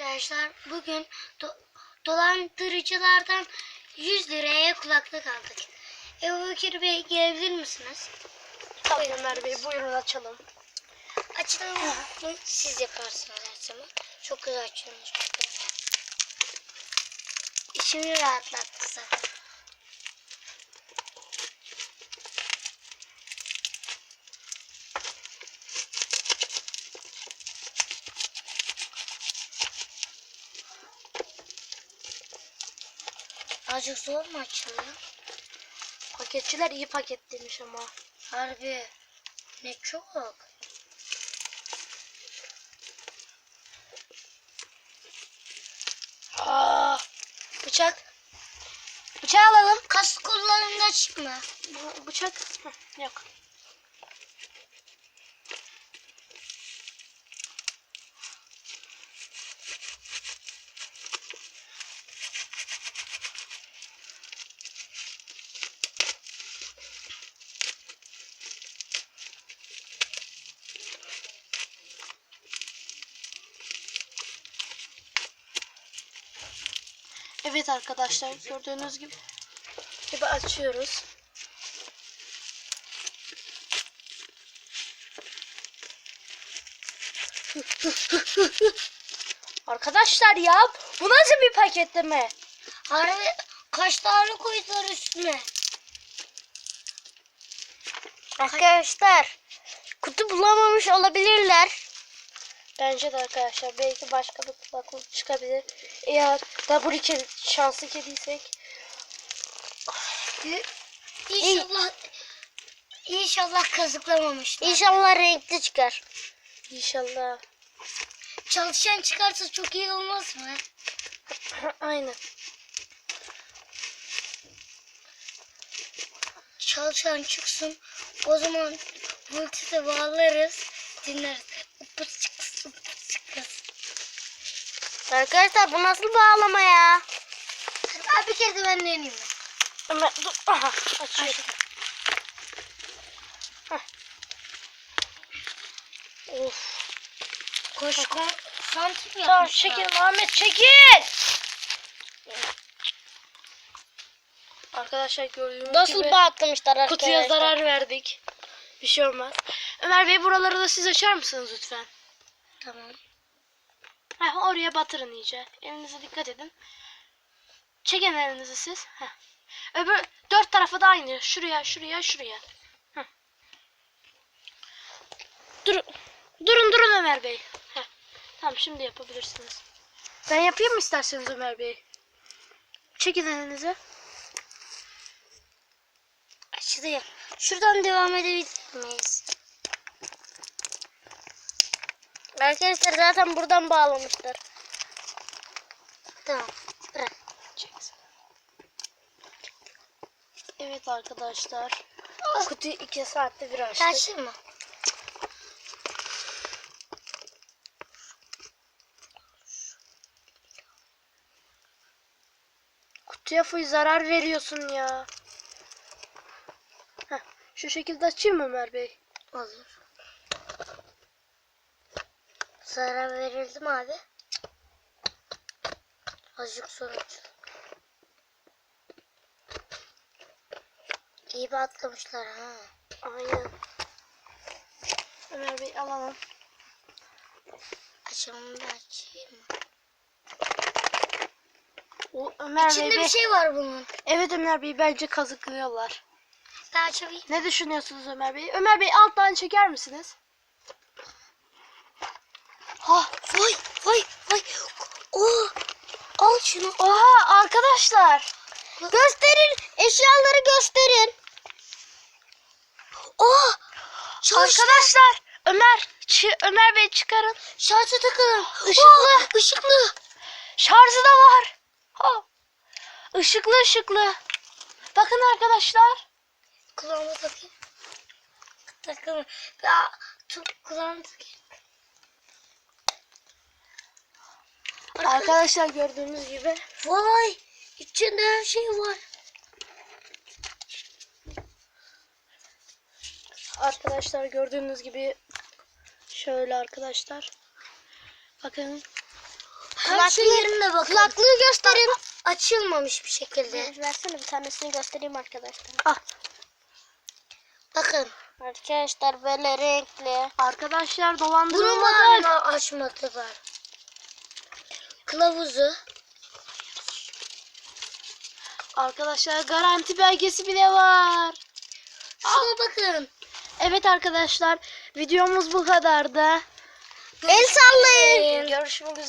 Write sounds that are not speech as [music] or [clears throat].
Arkadaşlar bugün do- dolandırıcılardan 100 liraya kulaklık aldık. Ebu Bekir Bey gelebilir misiniz? Tabii Ömer Bey buyurun açalım. Açılımı siz yaparsınız her zaman. Çok güzel açıyorsunuz çünkü. İçimi rahatlattı zaten. Azıcık zor mu açılıyor? Paketçiler iyi paketlemiş ama. Harbi. Ne çok. Aa, bıçak. Bıçağı alalım. Kas kollarında çıkma. Bıçak. Heh, yok. Evet arkadaşlar gördüğünüz gibi gibi açıyoruz. [laughs] Arkadaşlar ya bu nasıl bir paketleme? Harbi kaç tane koydular üstüne? Arkadaşlar kutu bulamamış olabilirler. Bence de arkadaşlar belki başka bir kulaklık çıkabilir. Eğer double kedi, şanslı kediysek. İnşallah İnşallah kazıklamamışlar. İnşallah renkli çıkar. İnşallah. Çalışan çıkarsa çok iyi olmaz mı? [clears throat] Aynen. Çalışan çıksın. O zaman Bluetooth'e bağlarız. Dinleriz. Upus çıksın, upus çıksın. Arkadaşlar bu nasıl bağlama ya? Abi bir kere de ben deneyeyim. Ömer dur. Aha açıyorum. Of. Koş koş. Santim Tamam yapmışlar. çekil Ahmet çekil. Arkadaşlar gördüğünüz Nasıl gibi bağlamışlar arkadaşlar? kutuya zarar verdik. Bir şey olmaz. Ömer Bey buraları da siz açar mısınız lütfen? Tamam. Heh, oraya batırın iyice. Elinize dikkat edin. Çekin elinizi siz. Heh. Öbür dört tarafa da aynı. Şuraya, şuraya, şuraya. Heh. Durun. Durun Ömer Bey. Heh. Tamam şimdi yapabilirsiniz. Ben yapayım mı isterseniz Ömer Bey? Çekin elinizi. Açılıyor. Şuradan devam edebilir Arkadaşlar zaten buradan bağlamışlar. Tamam. Bırak. Evet arkadaşlar. Kutuyu iki saatte bir açtık. Açayım mı? Kutuya full zarar veriyorsun ya. Heh, şu şekilde açayım mı Ömer Bey? Olur. Zarar verildi mi abi? Azıcık sonuç. İyi batlamışlar ha. Aynen. Ömer Bey alalım. Açalım da açayım? O Ömer İçinde Bey. bir şey var bunun. Evet Ömer Bey bence kazıklıyorlar. Daha açayım. Ne düşünüyorsunuz Ömer Bey? Ömer Bey alttan çeker misiniz? Ha, Vay vay vay. Oo. Al şunu. oha arkadaşlar. Gösterin eşyaları gösterin. Oo. Arkadaşlar Ömer Ömer Bey çıkarın. Şarjı takalım. Işıklı. Oo, ışıklı. Şarjı da var. Ha. Işıklı ışıklı. Bakın arkadaşlar. Kulağıma takayım. Takalım. Ya, tut kulağıma takayım. Arkadaşlar gördüğünüz gibi. Vay. içinde her şey var. Arkadaşlar gördüğünüz gibi şöyle arkadaşlar. Bakın Her yerine bakın. Kulaklığı gösterin. Açılmamış bir şekilde. Versene bir tanesini göstereyim arkadaşlar. Ah. Bakın. Arkadaşlar böyle renkli. Arkadaşlar mı açmadılar? Kılavuzu. Arkadaşlar garanti belgesi bile var. Şuna bakın. Evet arkadaşlar videomuz bu kadardı. El sallayın. Görüşmek üzere.